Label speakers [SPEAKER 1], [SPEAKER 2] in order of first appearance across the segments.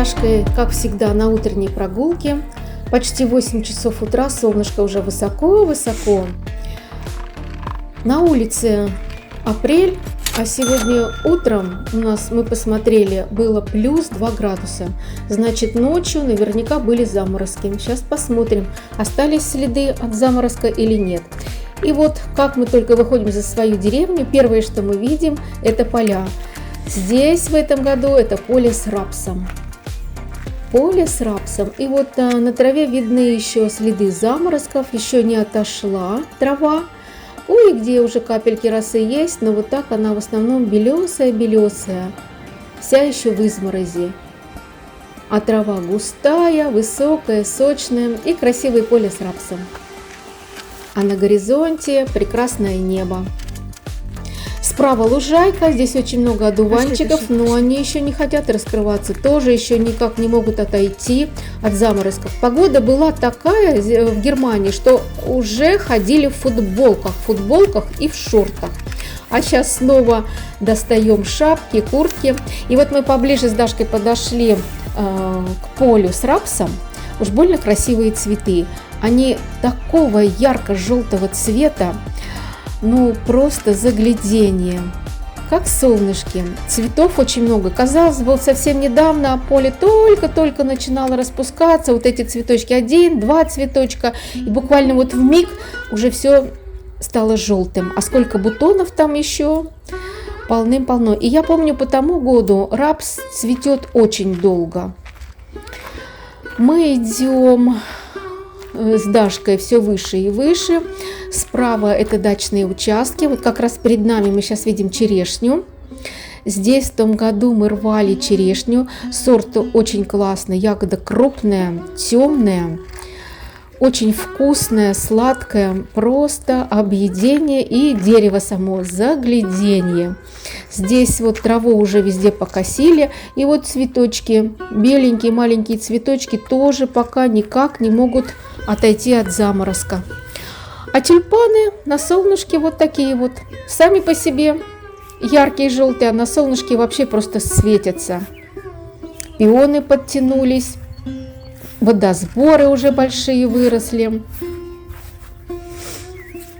[SPEAKER 1] Дашкой, как всегда, на утренней прогулке. Почти 8 часов утра, солнышко уже высоко-высоко. На улице апрель, а сегодня утром у нас, мы посмотрели, было плюс 2 градуса. Значит, ночью наверняка были заморозки. Сейчас посмотрим, остались следы от заморозка или нет. И вот, как мы только выходим за свою деревню, первое, что мы видим, это поля. Здесь в этом году это поле с рапсом. Поле с рапсом. И вот а, на траве видны еще следы заморозков, еще не отошла трава. Ой, где уже капельки росы есть, но вот так она в основном белесая-белесая, вся еще в изморози. А трава густая, высокая, сочная и красивое поле с рапсом. А на горизонте прекрасное небо. Справа лужайка, здесь очень много одуванчиков, но они еще не хотят раскрываться, тоже еще никак не могут отойти от заморозков. Погода была такая в Германии, что уже ходили в футболках, в футболках и в шортах. А сейчас снова достаем шапки, куртки. И вот мы поближе с Дашкой подошли э, к полю с рапсом. Уж больно красивые цветы. Они такого ярко-желтого цвета, ну просто заглядение. Как солнышки. Цветов очень много. Казалось бы, совсем недавно поле только-только начинало распускаться. Вот эти цветочки, один, два цветочка. И буквально вот в миг уже все стало желтым. А сколько бутонов там еще? Полным-полно. И я помню, по тому году рапс цветет очень долго. Мы идем с Дашкой все выше и выше. Справа это дачные участки. Вот как раз перед нами мы сейчас видим черешню. Здесь в том году мы рвали черешню. Сорт очень классный, ягода крупная, темная, очень вкусная, сладкая, просто объедение и дерево само заглядение. Здесь вот траву уже везде покосили, и вот цветочки, беленькие маленькие цветочки тоже пока никак не могут отойти от заморозка. А тюльпаны на солнышке вот такие вот, сами по себе яркие желтые, а на солнышке вообще просто светятся. Пионы подтянулись, водосборы уже большие выросли.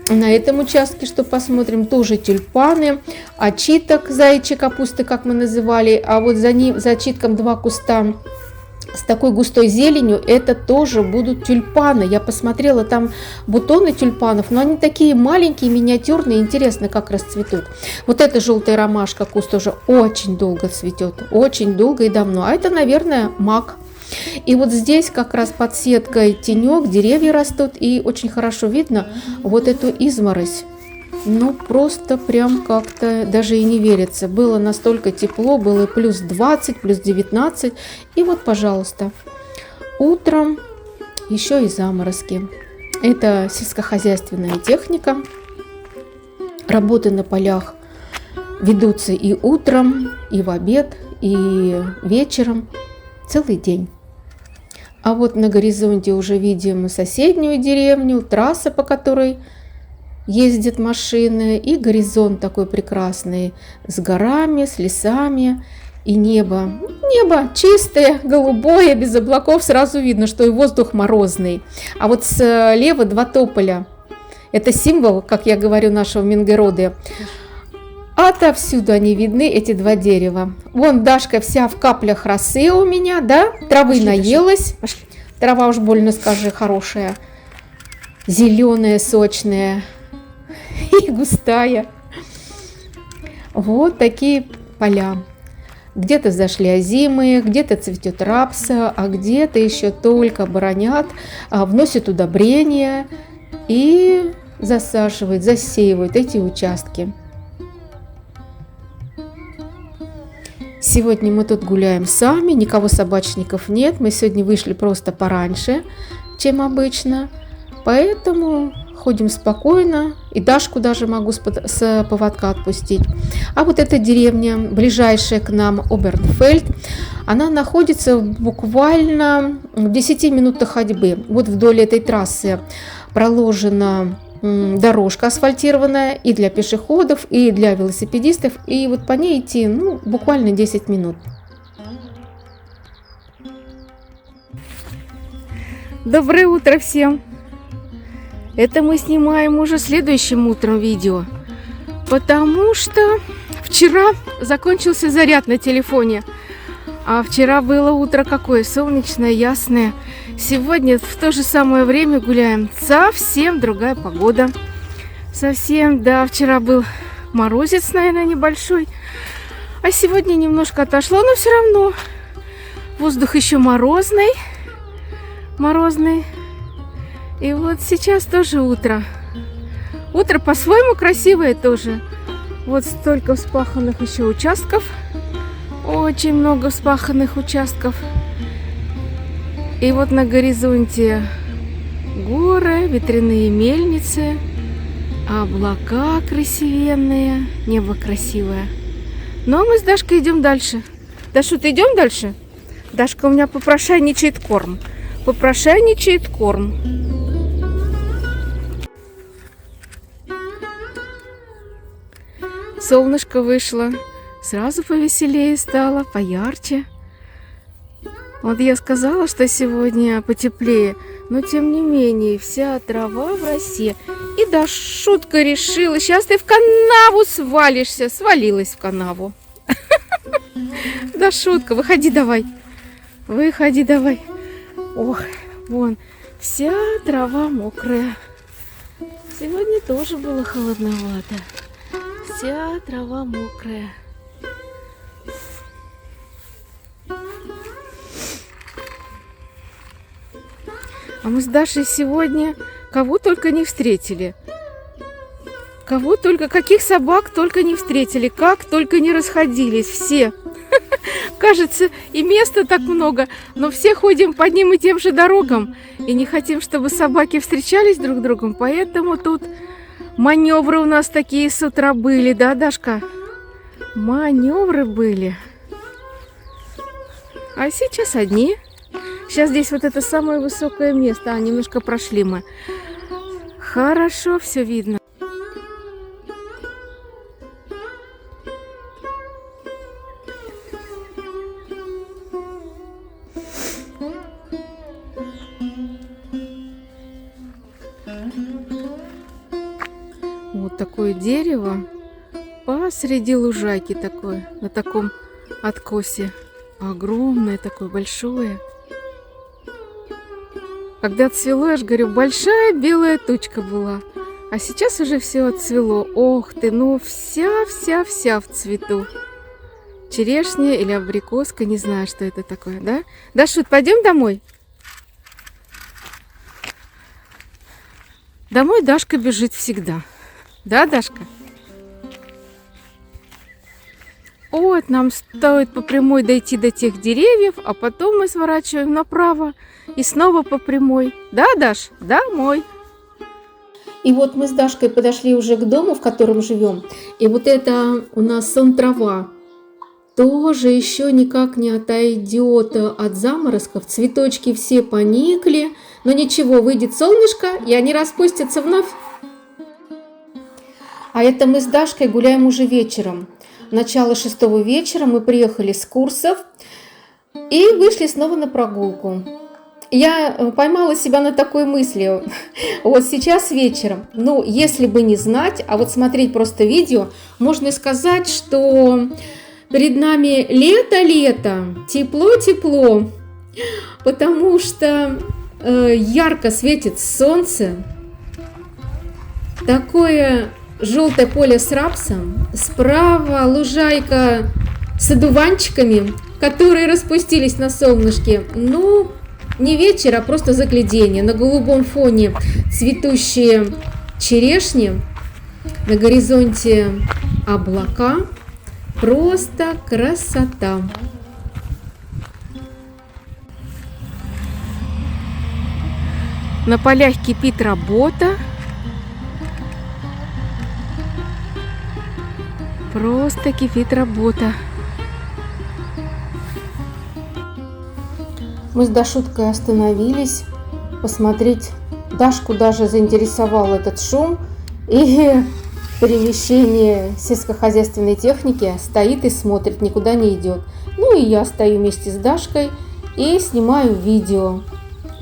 [SPEAKER 1] На этом участке, что посмотрим, тоже тюльпаны, очиток, заячьи капусты, как мы называли, а вот за, ним, за очитком два куста с такой густой зеленью, это тоже будут тюльпаны. Я посмотрела, там бутоны тюльпанов, но они такие маленькие, миниатюрные, интересно, как расцветут. Вот эта желтая ромашка, куст тоже очень долго цветет, очень долго и давно. А это, наверное, мак. И вот здесь как раз под сеткой тенек, деревья растут, и очень хорошо видно вот эту изморозь. Ну, просто прям как-то даже и не верится. Было настолько тепло, было плюс 20, плюс 19. И вот, пожалуйста, утром еще и заморозки. Это сельскохозяйственная техника. Работы на полях ведутся и утром, и в обед, и вечером, целый день. А вот на горизонте уже видим соседнюю деревню, трасса, по которой ездят машины, и горизонт такой прекрасный с горами, с лесами, и небо. Небо чистое, голубое, без облаков, сразу видно, что и воздух морозный. А вот слева два тополя. Это символ, как я говорю, нашего Мингороды. Отовсюду они видны, эти два дерева. Вон Дашка вся в каплях росы у меня, да? Травы пошли, наелась. Пошли. Трава уж больно, скажи, хорошая. Зеленая, сочная. и густая. Вот такие поля. Где-то зашли озимые, где-то цветет рапса, а где-то еще только бронят, а, вносят удобрения и засаживают, засеивают эти участки. Сегодня мы тут гуляем сами, никого собачников нет. Мы сегодня вышли просто пораньше, чем обычно. Поэтому ходим спокойно, и Дашку даже могу с поводка отпустить. А вот эта деревня, ближайшая к нам, Обернфельд, она находится буквально в 10 минутах ходьбы. Вот вдоль этой трассы проложена дорожка асфальтированная и для пешеходов, и для велосипедистов, и вот по ней идти ну, буквально 10 минут. Доброе утро всем! Это мы снимаем уже следующим утром видео, потому что вчера закончился заряд на телефоне. А вчера было утро какое, солнечное, ясное. Сегодня в то же самое время гуляем. Совсем другая погода. Совсем, да, вчера был морозец, наверное, небольшой. А сегодня немножко отошло, но все равно воздух еще морозный морозный. И вот сейчас тоже утро. Утро по-своему красивое тоже. Вот столько вспаханных еще участков. Очень много вспаханных участков. И вот на горизонте горы, ветряные мельницы, облака красивенные, небо красивое. Ну а мы с Дашкой идем дальше. Дашу, ты идем дальше? Дашка у меня попрошайничает корм попрошайничает корм. Солнышко вышло, сразу повеселее стало, поярче. Вот я сказала, что сегодня потеплее, но тем не менее вся трава в росе. И да, шутка решила, сейчас ты в канаву свалишься. Свалилась в канаву. Да шутка, выходи давай. Выходи давай. Ох, вон, вся трава мокрая. Сегодня тоже было холодновато. Вся трава мокрая. А мы с Дашей сегодня кого только не встретили. Кого только, каких собак только не встретили, как только не расходились все. Кажется, и места так много, но все ходим по одним и тем же дорогам и не хотим, чтобы собаки встречались друг с другом, поэтому тут маневры у нас такие с утра были, да, Дашка? Маневры были. А сейчас одни. Сейчас здесь вот это самое высокое место, а немножко прошли мы. Хорошо все видно. Посреди лужайки такое, на таком откосе. Огромное такое, большое. Когда цвело, я же говорю, большая белая тучка была. А сейчас уже все отцвело. Ох ты, ну вся-вся-вся в цвету. Черешня или абрикоска, не знаю, что это такое, да? Да, Шут, пойдем домой? Домой Дашка бежит всегда. Да, Дашка? Вот, нам стоит по прямой дойти до тех деревьев, а потом мы сворачиваем направо и снова по прямой. Да, Даш? Домой. И вот мы с Дашкой подошли уже к дому, в котором живем. И вот это у нас сон трава. Тоже еще никак не отойдет от заморозков. Цветочки все поникли. Но ничего, выйдет солнышко, и они распустятся вновь. А это мы с Дашкой гуляем уже вечером. Начало шестого вечера мы приехали с курсов и вышли снова на прогулку. Я э, поймала себя на такой мысли, вот сейчас вечером, ну, если бы не знать, а вот смотреть просто видео, можно сказать, что перед нами лето-лето, тепло-тепло, потому что э, ярко светит солнце, такое желтое поле с рапсом, справа лужайка с одуванчиками, которые распустились на солнышке. Ну, не вечер, а просто заглядение. На голубом фоне цветущие черешни, на горизонте облака. Просто красота. На полях кипит работа. Просто кипит работа. Мы с Дашуткой остановились посмотреть. Дашку даже заинтересовал этот шум. И перемещение сельскохозяйственной техники стоит и смотрит, никуда не идет. Ну и я стою вместе с Дашкой и снимаю видео.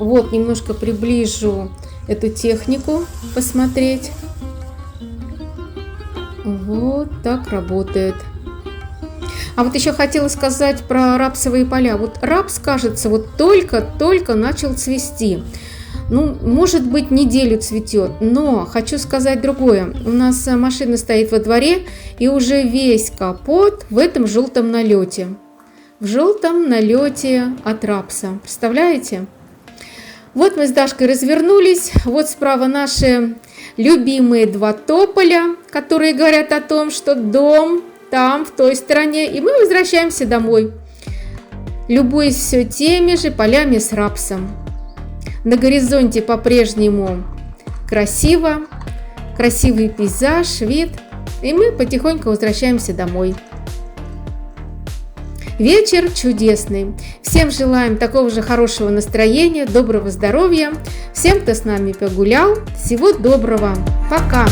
[SPEAKER 1] Вот, немножко приближу эту технику посмотреть. Вот так работает. А вот еще хотела сказать про рапсовые поля. Вот рапс, кажется, вот только-только начал цвести. Ну, может быть, неделю цветет, но хочу сказать другое. У нас машина стоит во дворе, и уже весь капот в этом желтом налете. В желтом налете от рапса. Представляете? Вот мы с Дашкой развернулись. Вот справа наши любимые два тополя, которые говорят о том, что дом там, в той стороне, и мы возвращаемся домой, любуясь все теми же полями с рапсом. На горизонте по-прежнему красиво, красивый пейзаж, вид, и мы потихоньку возвращаемся домой. Вечер чудесный. Всем желаем такого же хорошего настроения, доброго здоровья. Всем, кто с нами погулял, всего доброго. Пока!